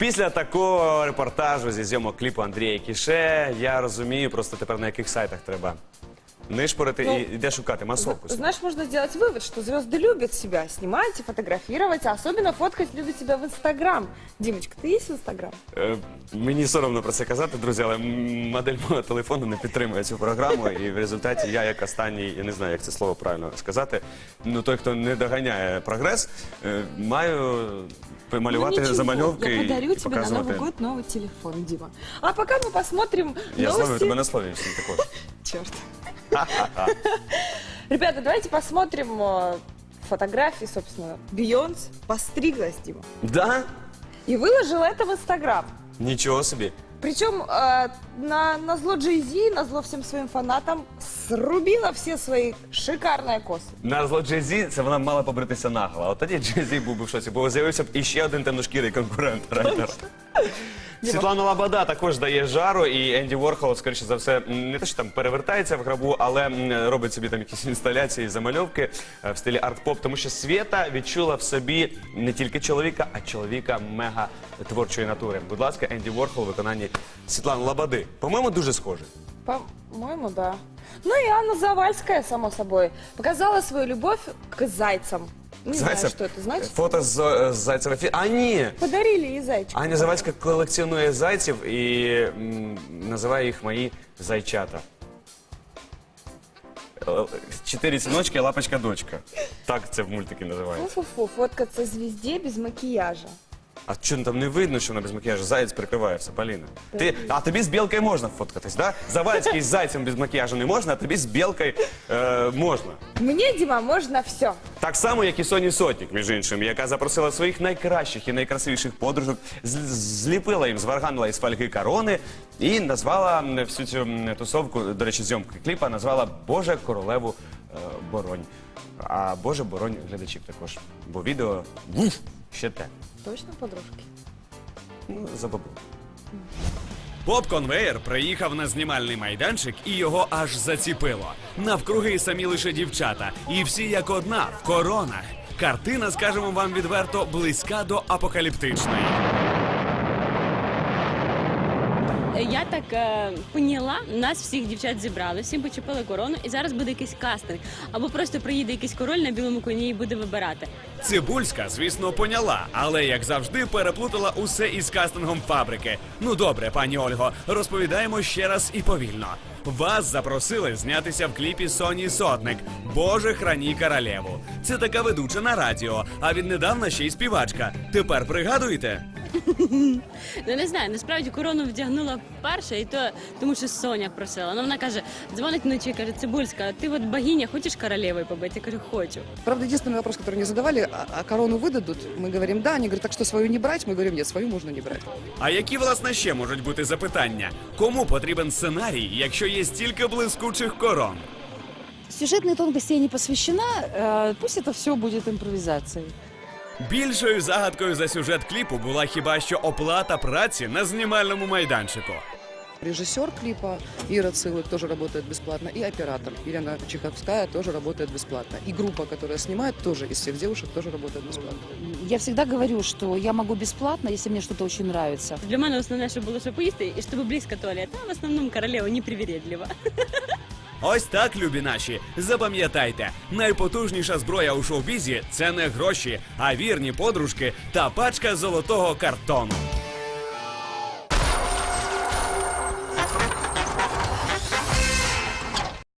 Після такого репортажу зі зйомок кліпу Андрія Кіше, я розумію просто тепер на яких сайтах треба нишпорити Ну, і де шукати масовку. собі. Знаешь, можно сделать вывод, что звезды любят себя снимать и фотографировать, а особенно фоткать любят себя в Инстаграм. Димочка, ты есть в Инстаграм? Е, Мені соромно про це казати, друзі, але м, модель мого телефону не підтримує цю програму, і в результаті я, як останній, я не знаю, як це слово правильно сказати. Ну той, хто не доганяє прогрес, е, маю малювати Ну, ничего, замальовки Я подарю і тебе на показувати. Новый год новый телефон, Дима. А пока мы посмотрим Я новости. зловив тебе на слові всім також. Черт. Ребята, давайте посмотрим э, фотографии, собственно. Бейонс постриглась, Дима. Да? И выложила это в Инстаграм. Нічого собі. Причем э, на, на зло Джей Зи, на зло всем своим фанатам, срубила все свои шикарные косы. На зло Джей-Зі це вона мала побритися наголо. От тоді Джей-Зі був би в шоці, бо з'явився б іще один темношкірий конкурент. реально. Світлана Лабада також дає жару, і Енді Ворхол, скоріше за все, не те, що там перевертається в грабу, але м, робить собі там якісь інсталяції, замальовки е, в стилі арт-поп, тому що Свєта відчула в собі не тільки чоловіка, а чоловіка мега творчої натури. Будь ласка, Енді Ворхол у виконанні Світлани Лабади. По-моєму, дуже схоже. По-моему, да. Ну и Анна Завальская, само собой, показала свою любовь к зайцам. Не знаю, Зайцев. что это значит. Фото з, з Зайцева фі. А ні! Подарили ей зайчика. Аня Завадська колекціонує зайців і м, називає їх мої зайчата. Е, Чотири синочки, лапочка дочка. Так це в мультики називається. Фу-фу-фу, фоткаться звезде без макияжа. А що там не видно, що вона без макіяжу? Заєць прикриває все, Поліна. Ти, а тобі з білкою можна фоткатись, да? Завадський з зайцем без макіяжу не можна, а тобі з білкою е, можна. Мне, Дима, можно все. Так само, як і Соні Сотник, між іншим, яка запросила своїх найкращих і найкрасивіших подружок, з- зліпила їм, зварганила із фольги корони і назвала м, всю цю м, тусовку, до речі, зйомки кліпа, назвала Боже королеву Боронь. А Боже Боронь глядачів також. Бо відео уф, ще те. Точно, подружки? Ну, забабу. Поп-конвеєр приїхав на знімальний майданчик і його аж заціпило. Навкруги самі лише дівчата, і всі як одна в коронах. Картина, скажемо вам відверто, близька до апокаліптичної. Я так е, поняла, нас всіх дівчат зібрали, всім почепили корону, і зараз буде якийсь кастинг. Або просто приїде якийсь король на білому коні і буде вибирати. Цибульська, звісно, поняла, але як завжди переплутала усе із кастингом фабрики. Ну добре, пані Ольго, розповідаємо ще раз і повільно. Вас запросили знятися в кліпі Соні Сотник Боже храні королеву. Це така ведуча на радіо, а віднедавна ще й співачка. Тепер пригадуєте? Ну не знаю, насправді корону вдягнула перша, і то тому, що Соня просила. Ну вона каже, дзвонить вночі, каже, Цибульська, ти от богиня, хочеш королевою побити? Я кажу, хочу. Правда, единственный вопрос, который не задавали, а, а корону выдадут? Мы говорим, да. Они говорят, так что свою не брать? Мы говорим, нет, свою можно не брать. А які власне ще можуть бути запитання? Кому потрібен сценарій, якщо є стільки блискучих корон? Сюжетной тонкости я не посвящена, э, пусть это все будет импровизацией. Більшою загадкою за сюжет кліпу була хіба що оплата праці на знімальному майданчику. Режиссер клипа Ира Цылык тоже работает бесплатно. И оператор Елена Чеховская тоже работает бесплатно. И группа, которая снимает, тоже из всех девушек тоже работает бесплатно. Я всегда говорю, что я могу бесплатно, если мне что-то очень нравится. Для мене основне, щоб було що поїсти, і щоб близько туалет. А в основному королева непривередлива. Ось так, любі наші. Запам'ятайте, найпотужніша зброя у шоу-бізі – це не гроші, а вірні подружки та пачка золотого картону.